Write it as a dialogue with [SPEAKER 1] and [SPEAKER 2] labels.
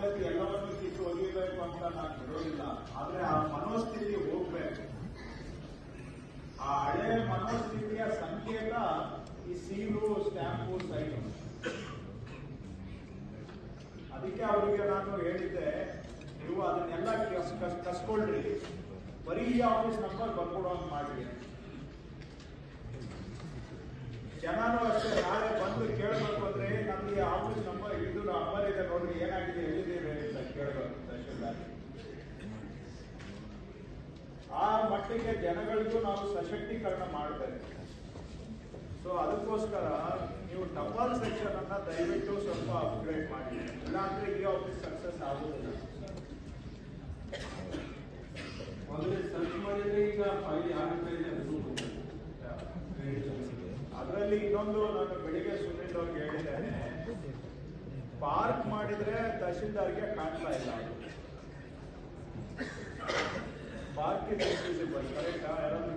[SPEAKER 1] ಪದ್ಧತಿ ಎಲ್ಲವನ್ನೂ ಕಿತ್ತು ಒಲಿಯಬೇಕು ಅಂತ ನಾನು ಬಿಡೋದಿಲ್ಲ ಆದ್ರೆ ಆ ಮನೋಸ್ಥಿತಿ ಹೋಗ್ಬೇಕು. ಆ ಹಳೆ ಮನೋಸ್ಥಿತಿಯ ಸಂಕೇತ ಈ ಸೀಲು, ಸ್ಟ್ಯಾಂಪು, ಸೈನು. ಅದಕ್ಕೆ ಅವರಿಗೆ ನಾನು ಹೇಳಿದ್ದೆ, ನೀವು ಅದನ್ನೆಲ್ಲ ಕಸ್- ಕಸ್- ಕಸ್ಕೊಳ್ರಿ. ಬರೀ ಆಫೀಸ್ ನಂಬರ್ ಬರ್ಕೊಡೋಂಗ್ ಮಾಡಿ ಜನರು ಅಷ್ಟೇ, ನಾಳೆ ಬಂದು ಕೇಳಬೇಕು ಅಂದ್ರೆ ನಮ್ಗೆ ಆಫೀಸ್ ನಂಬರ್ ಇದು ನಂಬರ್ ಇದೆ ನೋಡ್ರಿ ಏನಾಗಿದೆ ಎಲ್ಲಿದ್ದೀರಿ ಅಂತ ಕೇಳಬೇಕು ತಹಶೀಲ್ದಾರ್ ಆ ಮಟ್ಟಿಗೆ ಜನಗಳಿಗೂ ನಾವು ಸಶಕ್ತೀಕರಣ ಮಾಡ್ತೇವೆ. ಸೊ ಅದಕ್ಕೋಸ್ಕರ ನೀವು ಟಪಾಲ್ ಸೆಕ್ಷನ್ ಅನ್ನ ದಯವಿಟ್ಟು ಸ್ವಲ್ಪ ಅಪ್ಗ್ರೇಡ್ ಮಾಡಿ. ಇಲ್ಲಾಂದ್ರೆ ಈ ಆಫೀಸ್ ಸಕ್ಸಸ್ ಆಗುದಿಲ್ಲ.
[SPEAKER 2] ಮೊದಲು ಸರ್ಚ್ ಮಾಡಿದ್ರೆ ಈಗ ಫೈಲ್ ಅದು
[SPEAKER 1] ಅದರಲ್ಲಿ ಇನ್ನೊಂದು ನಾನು ಬೆಳಿಗ್ಗೆ ಸುನಿಲ್ ಅವ್ರಿಗೆ ಹೇಳಿದ್ದೇನೆ. ಪಾರ್ಕ್ ಮಾಡಿದ್ರೆ ತಹಶೀಲ್ದಾರ್ಗೆ ಕಾಣ್ತಾ ಇಲ್ಲ ಪಾರ್ಕ್ ಬರ್ತಾರೆ ಯಾರಾದ್ರೂ